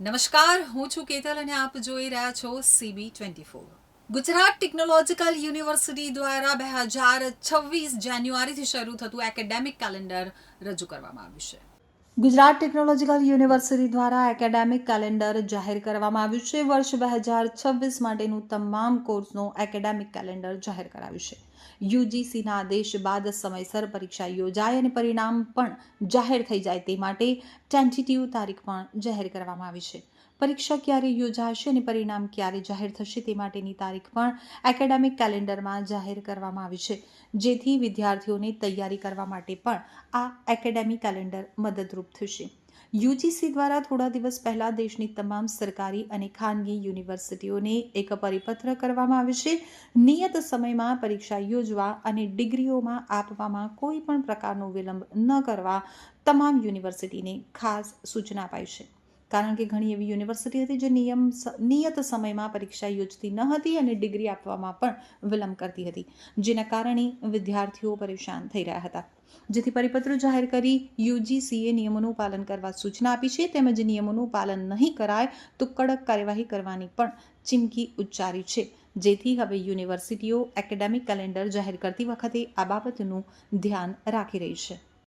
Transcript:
નમસ્કાર, હું છું કેતલ અને આપ જોઈ રહ્યા છો CB twenty four Gujarat technological university દ્વારા બે હજાર છવ્વીસ જાન્યુઆરીથી શરૂ થતું એકેડેમિક કેલેન્ડર રજૂ કરવામાં આવ્યું છે. ગુજરાત ટેકનોલોજીકલ યુનિવર્સિટી દ્વારા એકેડેમિક કેલેન્ડર જાહેર કરવામાં આવ્યું છે. વર્ષ બે હજાર છવ્વીસ માટેનું તમામ કોર્સનું એકેડેમિક કેલેન્ડર જાહેર કરાવ્યું છે. યુજીસીના આદેશ બાદ સમયસર પરીક્ષા યોજાય અને પરિણામ પણ જાહેર થઈ જાય તે માટે ટેન્ટેટિવ તારીખ પણ જાહેર કરવામાં આવી છે. પરીક્ષા ક્યારે યોજાશે અને પરિણામ ક્યારે જાહેર થશે તે માટેની તારીખ પણ એકેડેમિક કેલેન્ડરમાં જાહેર કરવામાં આવી છે. જેથી વિદ્યાર્થીઓને તૈયારી કરવા માટે પણ આ એકેડેમિક કેલેન્ડર મદદરૂપ થશે. યુજીસી દ્વારા થોડા દિવસ પહેલાં દેશની તમામ સરકારી અને ખાનગી યુનિવર્સિટીઓને એક પરિપત્ર કરવામાં આવ્યો છે. નિયત સમયમાં પરીક્ષા યોજવા અને ડિગ્રીઓમાં આપવામાં કોઈ પણ પ્રકારનો વિલંબ ન કરવા તમામ યુનિવર્સિટીને ખાસ સૂચના અપાઈ છે. કારણ કે ઘણી એવી યુનિવર્સિટી હતી જે નિયમ નિયત સમયમાં પરીક્ષા યોજતી ન હતી અને ડિગ્રી આપવામાં પણ વિલંબ કરતી હતી, જેના કારણે વિદ્યાર્થીઓ પરેશાન થઈ રહ્યા હતા. જેથી પરિપત્ર જાહેર કરી યુજીસીએ નિયમોનું પાલન કરવા સૂચના આપી છે, તેમજ નિયમોનું પાલન નહીં કરાય તો કડક કાર્યવાહી કરવાની પણ ચીમકી ઉચ્ચારી છે. જેથી હવે યુનિવર્સિટીઓ એકેડેમિક કેલેન્ડર જાહેર કરતી વખતે આ બાબતનું ધ્યાન રાખી રહી છે.